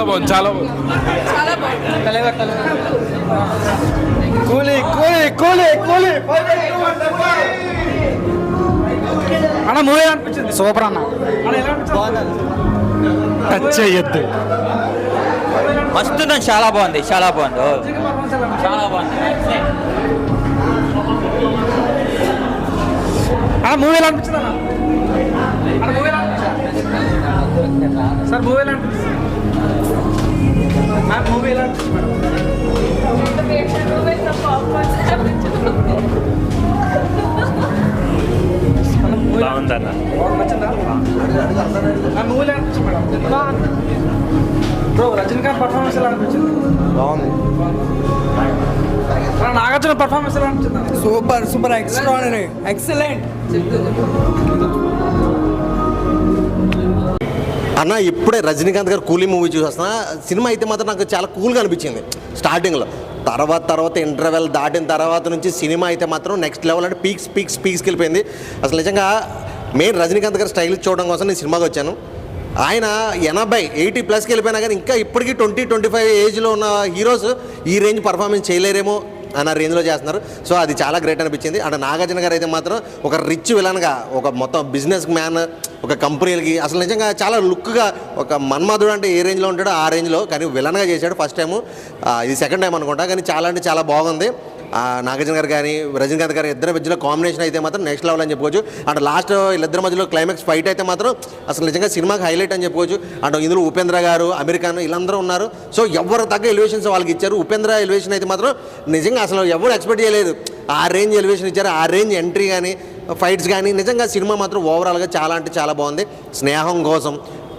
చాలా బాగుంది చాలా బాగుంది. కూలీ కూలీ కూలీ కూలీ. అన్న మూవీ అనిపించింది? సూపర్ అన్న. టచ్ చెయ్యొద్దు మస్తు చాలా బాగుంది చాలా బాగుంది. చాలా బాగుంది. అన్న మూవీ ఎలా అనిపించింది అన్న? అన్న మూవీ ఎలా అనిపించింది? సార్ మూవీ ఎలా అనిపించింది? మ్యామ్ మూవీ ఎలా బాగుందన్న. మూవీ ఎలా అనిపించింది మేడం. బ్రో రజనీకాంత్ పర్ఫార్మెన్స్ ఎలా అనిపించింది? బాగుంది. నాగార్జున పర్ఫార్మెన్స్ ఎలా అనిపించింది? అన్న? Super super extraordinary. ఎక్సలెంట్ అన్న ఇప్పుడే రజనీకాంత్ గారు కూలీ మూవీ చూసేస్తున్నా సినిమా అయితే మాత్రం నాకు చాలా కూల్గా అనిపించింది. స్టార్టింగ్లో. తర్వాత తర్వాత ఇంటర్వెల్ దాటిన తర్వాత నుంచి సినిమా అయితే మాత్రం నెక్స్ట్ లెవెల్ అంటే పీక్స్ పీక్స్ పీక్స్కి వెళ్ళిపోయింది. అసలు నిజంగా మెయిన్ రజనీకాంత్ గారు స్టైల్ చూడడం కోసం నేను సినిమాకి వచ్చాను. ఆయన ఎనభై ఎయిటీ ప్లస్కి వెళ్ళిపోయినా కానీ ఇంకా ఇప్పటికీ ట్వంటీ ట్వంటీ ఫైవ్ ఏజ్లో ఉన్న హీరోస్ ఈ రేంజ్ పర్ఫార్మెన్స్ చేయలేరేమో. అన్న రేంజ్లో చేస్తున్నారు. సో అది చాలా గ్రేట్ అనిపించింది. అండ్ నాగార్జున గారు అయితే మాత్రం ఒక రిచ్ విలన్గా ఒక మొత్తం బిజినెస్ మ్యాన్ ఒక కంపెనీలకి అసలు నిజంగా చాలా లుక్గా ఒక మన్మధుడు అంటే ఏ రేంజ్లో ఉంటాడో ఆ రేంజ్లో కానీ విలన్గా చేశాడు ఫస్ట్ టైము ఇది సెకండ్ టైం అనుకుంటా కానీ చాలా అంటే చాలా బాగుంది. నాగార్జున గారు కానీ రజనీకాంత్ గారు ఇద్దరు మధ్యలో కాంబినేషన్ అయితే మాత్రం నెక్స్ట్ లెవెల్ అని చెప్పుకోవచ్చు. అండ్ లాస్ట్ వీళ్ళిద్దరి మధ్యలో క్లైమాక్స్ ఫైట్ అయితే మాత్రం అసలు నిజంగా సినిమాకి హైలైట్ అని చెప్పుకోవచ్చు. అండ్ ఇందులో ఉపేంద్ర గారు అమెరికాన్ వీళ్ళందరూ ఉన్నారు. సో ఎవరు తగ్గ ఎలివేషన్స్ వాళ్ళకి ఇచ్చారు. ఉపేంద్ర ఎలివేషన్ అయితే మాత్రం నిజంగా అసలు ఎవరు ఎక్స్పెక్ట్ చేయలేదు. ఆ రేంజ్ ఎలివేషన్ ఇచ్చారు. ఆ రేంజ్ ఎంట్రీ కానీ ఫైట్స్ కానీ నిజంగా సినిమా మాత్రం ఓవరాల్గా చాలా అంటే చాలా బాగుంది. స్నేహం కోసం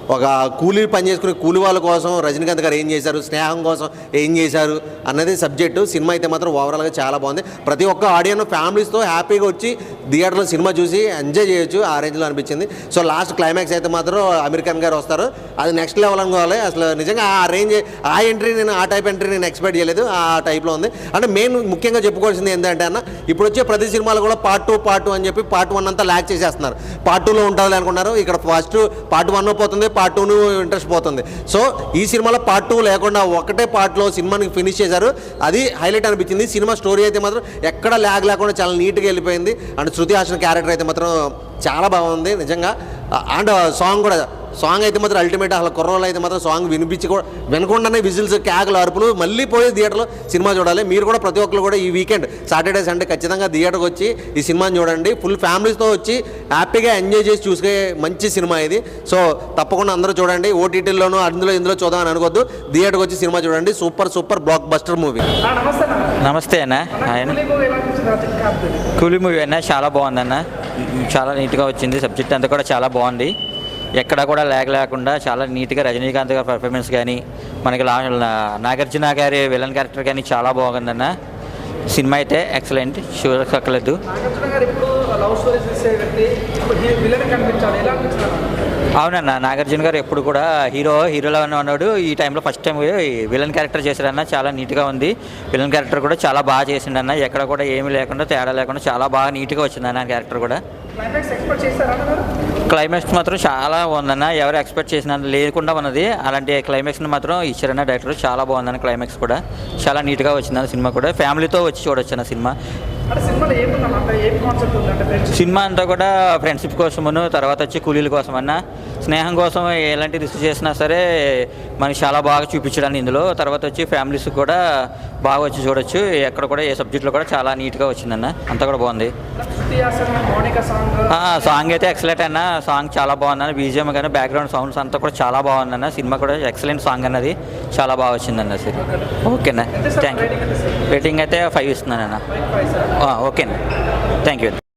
ఒక కూలీ పని చేసుకునే కూలి వాళ్ళ కోసం రజనీకాంత్ గారు ఏం చేశారు స్నేహం కోసం ఏం చేశారు అన్నది సబ్జెక్టు. సినిమా అయితే మాత్రం ఓవరాల్గా చాలా బాగుంది. ప్రతి ఒక్క ఆడియన్ ఫ్యామిలీస్తో హ్యాపీగా వచ్చి థియేటర్లో సినిమా చూసి ఎంజాయ్ చేయొచ్చు ఆ రేంజ్లో అనిపించింది. సో లాస్ట్ క్లైమాక్స్ అయితే మాత్రం అమెరికన్ గారు వస్తారు. అది నెక్స్ట్ లెవెల్ అనుకోవాలి. అసలు నిజంగా ఆ రేంజ్ ఆ ఎంట్రీ నేను ఆ టైప్ ఎంట్రీ నేను ఎక్స్పెక్ట్ చేయలేదు. ఆ టైప్లో ఉంది. అంటే మెయిన్ ముఖ్యంగా చెప్పుకోవాల్సింది ఏంటంటే అన్న ఇప్పుడు వచ్చే ప్రతి సినిమాలు కూడా పార్ట్ టూ పార్ట్ టూ అని చెప్పి పార్ట్ వన్ అంతా ల్యాక్ చేసేస్తున్నారు. పార్ట్ టూలో ఉంటుంది అనుకున్నారు. ఇక్కడ ఫస్ట్ పార్ట్ వన్ పోతుంది పార్ట్ టూను ఇంట్రెస్ట్ పోతుంది. సో ఈ సినిమాలో పార్ట్ టూ లేకుండా ఒకటే పార్ట్లో సినిమాని ఫినిష్ చేశారు. అది హైలైట్ అనిపించింది. సినిమా స్టోరీ అయితే మాత్రం ఎక్కడ ల్యాగ్ లేకుండా చాలా నీట్గా వెళ్ళిపోయింది. అండ్ శృతి హాసన్ క్యారెక్టర్ అయితే మాత్రం చాలా బాగుంది. నిజంగా అండ్ సాంగ్ కూడా సాంగ్ అయితే మాత్రం అల్టిమేట్ అసలు కుర్రోళ్ళు అయితే మాత్రం సాంగ్ వినిపించి కూడా వినకుండానే విజిల్స్ క్యాకులు అరుపులు మళ్ళీ పోయి థియేటర్లో సినిమా చూడాలి. మీరు కూడా ప్రతి ఒక్కరు కూడా ఈ వీకెండ్ సాటర్డే సండే ఖచ్చితంగా థియేటర్కి వచ్చి ఈ సినిమాని చూడండి. ఫుల్ ఫ్యామిలీస్తో వచ్చి హ్యాపీగా ఎంజాయ్ చేసి చూసే మంచి సినిమా ఇది. సో తప్పకుండా అందరూ చూడండి. ఓటీటీలోనూ అందులో ఇందులో చూద్దామని అనుకోవద్దు. థియేటర్కి వచ్చి సినిమా చూడండి. Super super blockbuster movie నమస్తే అన్న. నమస్తే అన్న. ఆయన? కూలీ మూవీ అన్న చాలా బాగుందన్న చాలా నీట్గా వచ్చింది. సబ్జెక్ట్ అంతా కూడా చాలా బాగుంది. ఎక్కడ కూడా లేక లేకుండా చాలా నీట్గా రజనీకాంత్ గారి పర్ఫార్మెన్స్ కానీ మనకి లా నాగార్జున గారి విలన్ క్యారెక్టర్ కానీ చాలా బాగుందన్న. సినిమా అయితే ఎక్సలెంట్ అన్న? అవునన్న నాగార్జున గారు ఎప్పుడు కూడా హీరో హీరోలో ఉన్నాడు. ఈ టైంలో ఫస్ట్ టైం విలన్ క్యారెక్టర్ చేశాడన్న చాలా నీట్గా ఉంది. విలన్ క్యారెక్టర్ కూడా చాలా బాగా చేసిండన్న. ఎక్కడ కూడా ఏమీ లేకుండా తేడా లేకుండా చాలా బాగా నీట్గా వచ్చిందన్న క్యారెక్టర్ కూడా. క్లైమాక్స్ మాత్రం చాలా బాగుందన్న. ఎవరు ఎక్స్పెక్ట్ చేసిన లేకుండా ఉన్నది. అలాంటి క్లైమాక్స్ని మాత్రం ఇచ్చారన్న డైరెక్టర్ చాలా బాగుందన్న క్లైమాక్స్ కూడా. చాలా నీట్గా వచ్చిందన్న సినిమా కూడా. ఫ్యామిలీతో వచ్చి చూడొచ్చు అన్న సినిమా. సినిమా అంతా కూడా ఫ్రెండ్షిప్ కోసమును తర్వాత వచ్చి కూలీల కోసం అన్న స్నేహం కోసం ఎలాంటి రిస్క్ చేసినా సరే మనకి చాలా బాగా చూపించడానికి ఇందులో. తర్వాత వచ్చి ఫ్యామిలీస్ కూడా బాగా వచ్చి చూడొచ్చు. ఎక్కడ కూడా ఏ సబ్జెక్ట్లో కూడా చాలా నీట్గా వచ్చిందన్న. అంతా కూడా బాగుంది. సాంగ్? అయితే ఎక్సలెంట్ అన్న. సాంగ్ చాలా బాగుందన్న. బీజిఎం కానీ బ్యాక్గ్రౌండ్ సౌండ్స్ అంతా కూడా చాలా బాగుందన్న. సినిమా కూడా ఎక్సలెంట్ సాంగ్ అన్నది. చాలా బాగా వచ్చిందన్న సినిమా ఓకేనా? థ్యాంక్ యూ రేటింగ్ అయితే ఫైవ్ ఇస్తున్నానన్న. ఫైవ్ సార్ ఆ, ఓకేనా థ్యాంక్ యూ